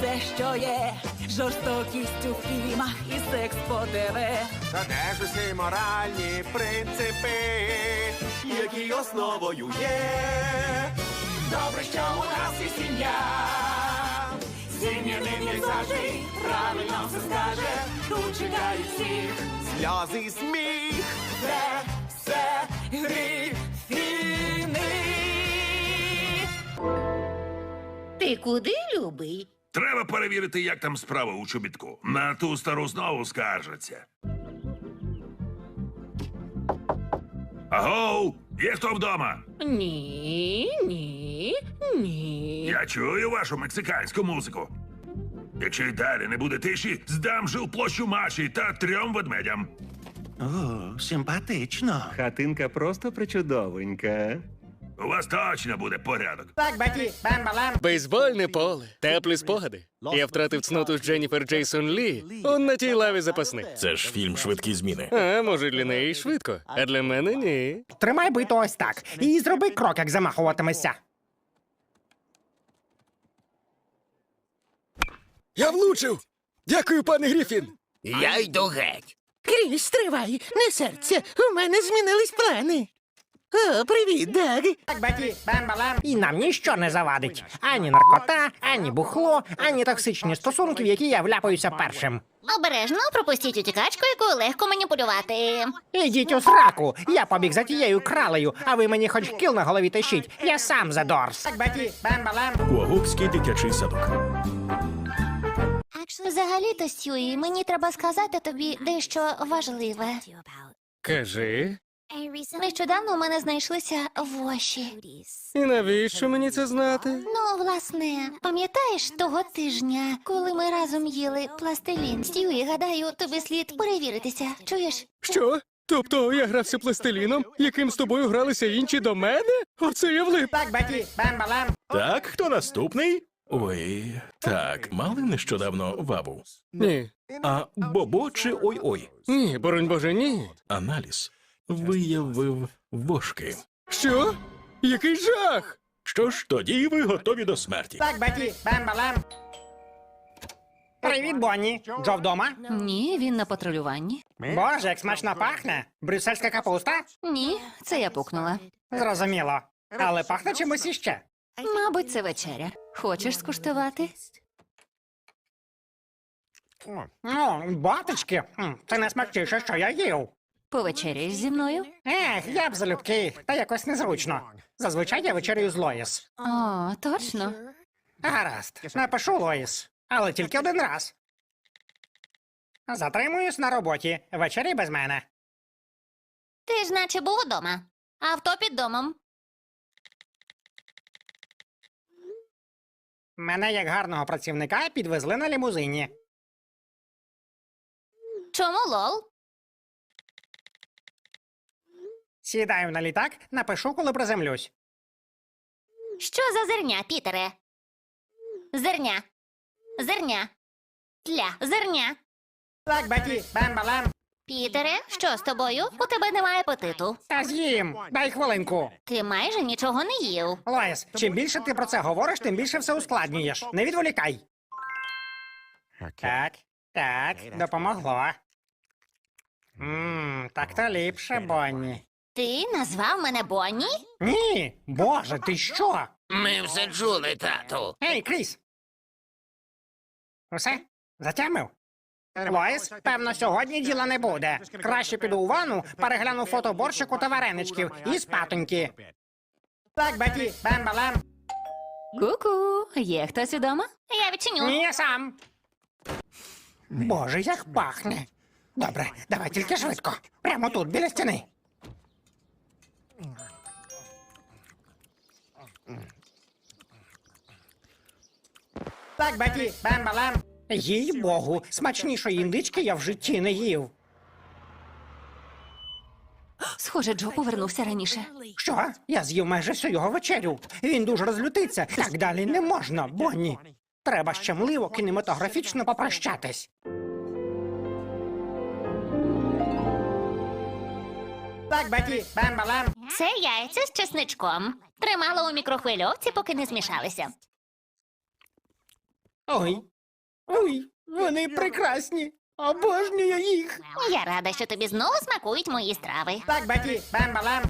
все, що є, жорстокість у фільмах і секс по ТВ. Та де ж усі моральні принципи, які основою є. Добре, що у нас є сім'я. Сім'янин завжди правильно все скаже, тут чекають всіх сльози і сміх. Це все грифіни. Ти куди, любий? Треба перевірити, як там справа у чобітку. На ту стару знову скаржаться. Агоу! Є хто вдома? Ні, ні, ні. Я чую вашу мексиканську музику. Якщо й далі не буде тиші, здам жилплощу Маші та трьом ведмедям. О, симпатично. Хатинка просто причудовенька. У вас точно буде порядок. Так, Беті, бам-балам. Бейсбольне поле, теплі спогади. Я втратив цноту з Дженніфер Джейсон Лі. Он на тій лаві запасних. Це ж фільм швидкі зміни. А може для неї швидко, а для мене ні. Тримай бито ось так. І зроби крок, як замахуватимешся. Я влучив! Дякую, пане Гріфін! Я йду геть. Кріс, стривай, не серця, у мене змінились плани. О, привіт, Даг. Так, Беті, бам-балам. І нам ніщо не завадить. Ані наркота, ані бухло, ані токсичні стосунки, в які я вляпаюся першим. Обережно пропустіть утікачку, якою легко маніпулювати. Ідіть у сраку. Я побіг за тією кралею, а ви мені хоч кіл на голові тащіть. Я сам за Дорс. Так, Беті, бам-балам. Уагукський дитячий садок. Взагалі-то, Сьюї, мені треба сказати тобі дещо важливе. Кажи, Нещодавно у мене знайшлися воші. і навіщо мені це знати? Ну, власне, пам'ятаєш того тижня, коли ми разом їли пластилін? Сьюї, гадаю, тобі слід перевіритися. Чуєш? Що? Тобто я грався пластиліном, яким з тобою гралися інші до мене? Оце я влип. Так, Беті, бам-балам. Так, хто наступний? Ой, так, мали нещодавно ваву. Ні, А Бобо чи ой-ой? ні, боронь боже, ні. Аналіз виявив вошки. Що? Який жах! Що ж, тоді ви готові до смерті. Так, Беті, бам-балам. Привіт, Бонні. Джо вдома? Ні, він на патрулюванні. Боже, як смачно пахне. Брюссельська капуста? Ні, це я пукнула. Зрозуміло. Але пахне чимось іще. Мабуть, це вечеря. Хочеш скуштувати? Ну, батечки, м, це найсмачніше, що я їв. Повечеряєш зі мною? Ех, я б залюбки, та якось незручно. Зазвичай я вечерю з Лоїс. О, точно. Гаразд, напишу Лоїс, але тільки один раз. Затримуюсь на роботі. Вечері без мене. Ти ж наче був удома. Авто під домом. Мене як гарного працівника підвезли на лімузині. Чому лол? Сідаю на літак, напишу, коли приземлюсь. Що за зерня, Пітере? Зерня. Зерня. Тля, зерня. Так, Беті, бам-балам. Пітере, що з тобою? У тебе немає апетиту. Та з'їм. Дай хвилинку. Ти майже нічого не їв. Лоїс, чим більше ти про це говориш, тим більше все ускладнюєш. Не відволікай. Так, так, допомогло. Ммм, так то ліпше, Бонні. Ти назвав мене Бонні? Ні, боже, ти що? Ми все чули, тату. Ей, Кріс. Усе? Затямив? Лоїс, певно, сьогодні діла не буде. Краще піду у ванну, перегляну фото борщику та вареничків і спатоньки. Так, Беті, бам-балам. Ку-ку, є хтось удома? Я відчиню. Ні, я сам. Боже, як пахне. Добре, давай тільки швидко. Прямо тут, біля стіни. Так, Беті, бам-балам. Їй богу, смачнішої індички я в житті не їв. Схоже, Джо повернувся раніше. Що? Я з'їв майже всю його вечерю. Він дуже розлютиться. Так далі не можна, Бонні. Треба щемливо кінематографічно попрощатись. Так, баті, бам-балам. Це яйця з чесничком. Тримала у мікрохвильовці, поки не змішалися. Ой. Ой, вони прекрасні. Обожнюю їх. Я рада, що тобі знову смакують мої страви. Так, Беті, бем-балем.